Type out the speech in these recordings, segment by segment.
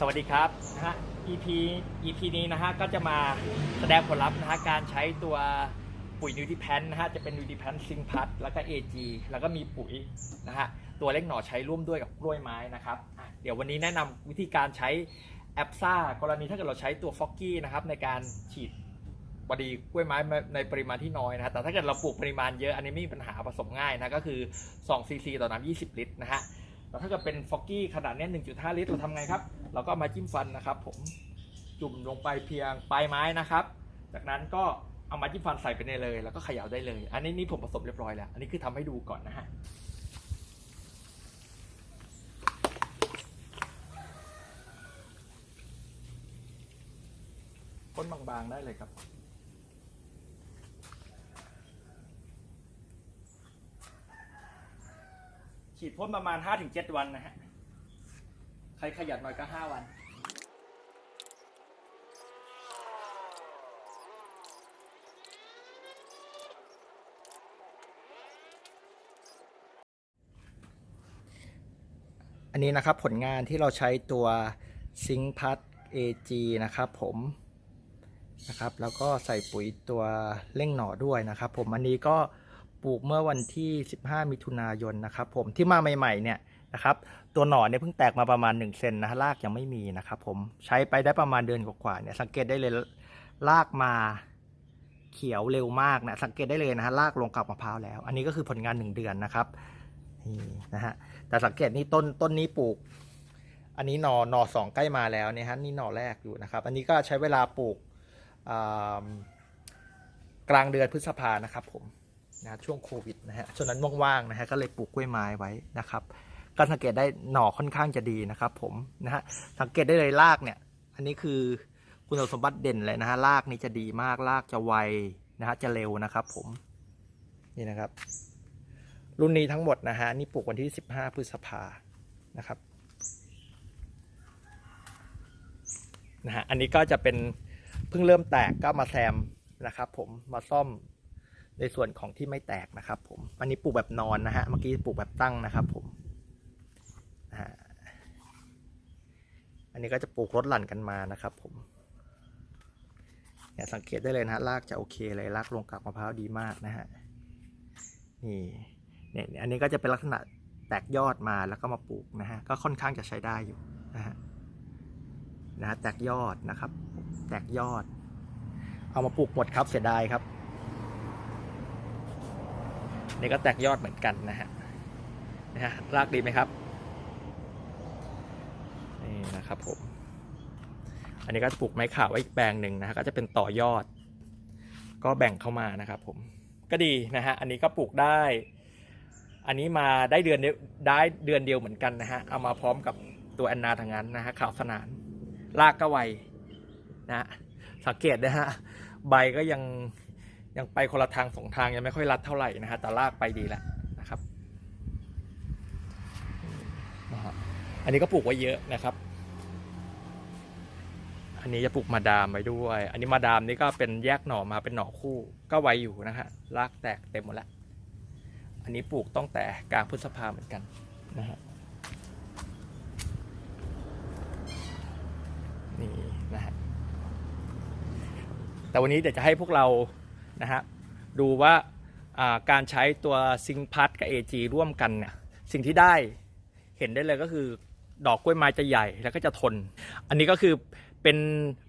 สวัสดีครับนะฮะ EP EP นี้นะฮะก็จะมาแสดงผลลัพธ์นะฮะการใช้ตัวปุ๋ยนิวท p แพนนะฮะจะเป็นนิวท p แพนซิงพัทแล้วก็ AG แล้วก็มีปุ๋ยนะฮะตัวเล็กหน่อใช้ร่วมด้วยกับกล้วยไม้นะครับอะเดี๋ยววันนี้แนะนำวิธีการใช้แอปซ่ากรณีถ้าเกิดเราใช้ตัวฟอกกี้นะครับในการฉีดบดีกล้วยไม้ในปริมาณที่น้อยนะฮะแต่ถ้าเกิดเราปลูกปริมาณเยอะอันนี้ไม่มีปัญหาผสมง่ายนะก็คือ2ซีซีต่อน้ำ20 ลิตรนะฮะ แต่ถ้าเกิดเป็นฟอกกี้ขนาดเนี้ย1.5 ลิตรเราทำไงครับ เราก็มาจิ้มฟันนะครับ ผมจุ่มลงไปเพียงปลายไม้นะครับ จากนั้นก็เอามาจิ้มฟันใส่ไปในเลย แล้วก็เขย่าได้เลย อันนี้นี่ผมผสมเรียบร้อยแล้ว อันนี้คือทำให้ดูก่อนนะฮะพ่นบางๆได้เลยครับ ฉีดพ่นประมาณ 5-7 วันนะฮะ ใครขยันหน่อยก็ 5 วันอันนี้นะครับผลงานที่เราใช้ตัวซิงพัท AG นะครับผมนะครับแล้วก็ใส่ปุ๋ยตัวเร่งหน่อด้วยนะครับผมอันนี้ก็ ปลูกเมื่อวันที่ 15 มิถุนายนนะครับผมที่มาใหม่ๆเนี่ยนะครับ ตัวหน่อเนี่ยเพิ่งแตกมาประมาณ1เซนนะฮะรากยังไม่มีนะครับผมใช้ไปได้ประมาณเดือนกว่าๆเนี่ยสังเกตได้เลยรากมาเขียวเร็วมากนะสังเกตได้เลยนะฮะรากลงกับมะพร้าวแล้ว อันนี้ก็คือผลงาน 1 เดือนนะครับนี่นะฮะแต่สังเกตนี่ต้นต้นนี้ปลูก อันนี้หนอหนอสองใกล้มาแล้วเนี่ยฮะนี่หนอแรกอยู่นะครับ อันนี้ก็ใช้เวลาปลูกกลางเดือนพฤษภานะครับผม นะช่วงโควิดนะฮะช่วงนั้นว่างๆนะฮะก็เลยปลูกกล้วยไม้ไว้นะครับก็สังเกตได้หน่อค่อนข้างจะดีนะครับ ผมนะฮะสังเกตได้เลยรากเนี่ย อันนี้คือคุณสมบัติเด่นเลยนะฮะรากนี่จะดีมากรากจะไวนะฮะจะเร็วนะครับ ผมนี่นะครับ รุ่นนี้ทั้งหมดนะฮะนี่ปลูกวันที่ 15 พฤษภานะครับนะฮะอันนี้ก็จะเป็นเพิ่งเริ่มแตกก็มาแซมนะครับ ผมมาซ่อม ในส่วนของที่ไม่แตกนะครับ ผมอันนี้ปลูกแบบนอนนะฮะเมื่อกี้ปลูกแบบตั้งนะครับ ผมนะฮะอันนี้ก็จะปลูกรถหลั่นกันมานะครับ ผมเนี่ยสังเกตได้เลยนะฮะรากจะโอเคเลยรากลงกับมะพร้าวดีมากนะฮะนี่เนี่ยอันนี้ก็จะเป็นลักษณะแตกยอดมาแล้วก็มาปลูกนะฮะก็ค่อนข้างจะใช้ได้อยู่นะฮะนะฮะแตกยอดนะครับ แตกยอด เอามาปลูกหมดครับเสียดายครับ นี่ก็แตกยอดเหมือนกันนะฮะนะฮะรากดีไหมครับนี่นะครับผมอันนี้ก็ปลูกไม้ข่าไว้อีกแปลงหนึ่งนะฮะก็จะเป็นต่อยอด ก็แบ่งเข้ามานะครับผมก็ดีนะฮะอันนี้ก็ปลูกได้ อันนี้มาได้เดือนเดียวได้เดือนเดียวเหมือนกันนะฮะเอามาพร้อมกับตัวแอนนาทางนั้นนะฮะข่าวสนานรากก็ไวนะฮะสังเกตนะฮะใบก็ยัง ยังไปคนละทางสองทางยังไม่ค่อยรัดเท่าไหร่นะฮะแต่รากไปดีแล้วนะครับนะฮะอันนี้ก็ปลูกไว้เยอะนะครับ อันนี้จะปลูกมาดามไว้ด้วย อันนี้มาดามนี่ก็เป็นแยกหน่อมาเป็นหน่อคู่ ก็ไวอยู่นะฮะรากแตกเต็มหมดแล้วอันนี้ปลูกต้องแต่กลางพฤษภาเหมือนกันนะฮะนี่นะฮะแต่วันนี้เดี๋ยวจะให้พวกเรา นะฮะดูว่าการใช้ตัวซิงพัดกับ AG ร่วมกันเนี่ยสิ่งที่ได้เห็นได้เลยก็คือดอกกล้วยไม้จะใหญ่แล้วก็จะทน อันนี้ก็คือเป็น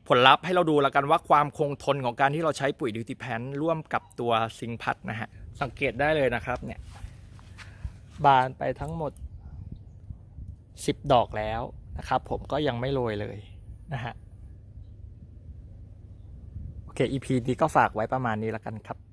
ผลลัพธ์ให้เราดูแล้วกันว่าความคงทนของการที่เราใช้ปุ๋ยดิวติแพนร่วมกับตัวซิงพัดนะฮะสังเกตได้เลยนะครับเนี่ยบานไปทั้งหมด 10 ดอกแล้วนะครับผมก็ยังไม่โรยเลยนะฮะ เค EP นี้ก็ฝากไว้ประมาณนี้แล้วกันครับ